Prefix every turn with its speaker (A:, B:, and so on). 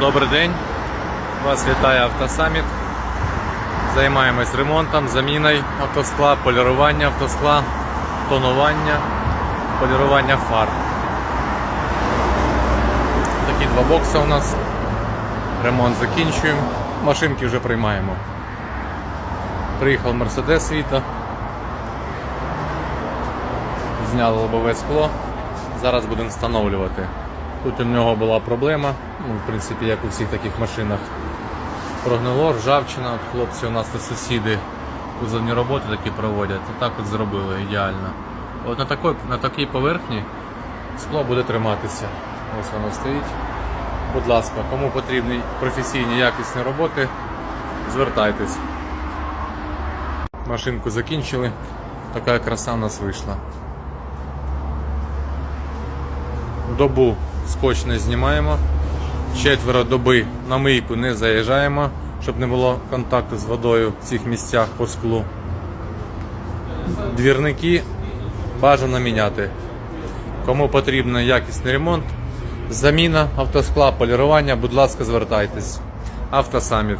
A: Добрий день. Вас вітає Автосаміт. Займаємось ремонтом, заміною автоскла, полірування автоскла, тонування, полірування фар. Такі два бокси у нас. Ремонт закінчуємо. Машинки вже приймаємо. Приїхав Mercedes Vito. Зняли лобове скло. Зараз будемо встановлювати. Тут у нього була проблема, ну, в принципі, як у всіх таких машинах. Прогнило, ржавчина. От хлопці у нас тут сусіди кузовні роботи такі проводять. Отак от зробили ідеально. От на такій, на такій поверхні скло буде триматися. Ось воно стоїть. Будь ласка, кому потрібні професійні якісні роботи, звертайтесь. Машинку закінчили. Така краса у нас вийшла. Добу скотч не знімаємо. Четверо доби на мийку не заїжджаємо, щоб не було контакту з водою в цих місцях по склу. Двірники бажано міняти. Кому потрібен якісний ремонт, заміна автоскла, полірування, будь ласка, звертайтесь. Автосаміт.